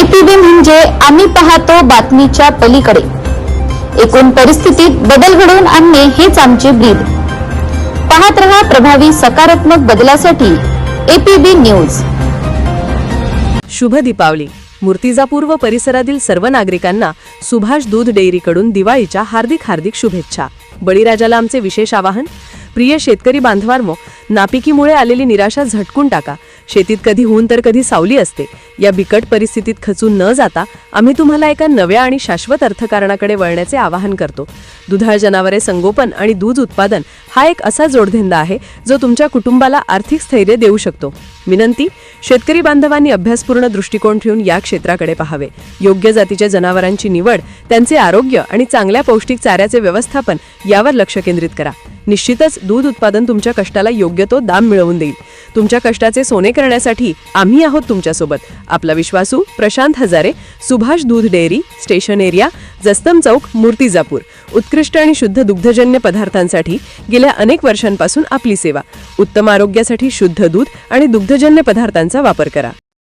APB म्हणजे आम्ही पाहतो बातमीच्या पलीकडे. एकूण परिस्थितीत बदल घडवून आणणे हेच आमचे ब्रीद. पाहत रहा प्रभावी सकारात्मक बदलासाठी एपीबी न्यूज. शुभ दीपावली. मूर्तिजापूर व परिसरातील सर्व नागरिकांना सुभाष दूध डेअरीकडून दिवाळीच्या हार्दिक हार्दिक शुभेच्छा. बळीराजाला आमचे विशेष आवाहन. प्रिय शेतकरी बांधवांनो नापिकीमुळे आलेली निराशा झटकून टाका. शेतीत कधी होऊन तर कधी सावली असते. या बिकट परिस्थितीत खचून न जाता आम्ही तुम्हाला एका नव्या आणि शाश्वत अर्थकारणाकडे वळण्याचे आवाहन करतो. दुधाळ जनावरे संगोपन आणि दूध उत्पादन हा एक असा जोडधंदा आहे जो तुमच्या कुटुंबाला आर्थिक स्थैर्य देऊ शकतो. विनंती शेतकरी बांधवांनी अभ्यासपूर्ण दृष्टिकोन ठेवून या क्षेत्राकडे पाहावे. योग्य जातीच्या जनावरांची निवड त्यांचे आरोग्य आणि चांगल्या पौष्टिक चाऱ्याचे व्यवस्थापन यावर लक्ष केंद्रित करा. निश्चितच दूध उत्पादन तुमच्या कष्टाला योग्य तो दाम मिळवून देईल. तुमच्या कष्टाचे सोने करण्यासाठी आम्ही आहोत तुमच्यासोबत. आपला विश्वासू प्रशांत हजारे सुभाष दूध डेअरी स्टेशन एरिया जस्तम चौक मूर्तिजापूर. उत्कृष्ट आणि शुद्ध दुग्धजन्य पदार्थांसाठी गेल्या अनेक वर्षांपासून आपली सेवा. उत्तम आरोग्यासाठी शुद्ध दूध आणि दुग्धजन्य पदार्थांचा वापर करा.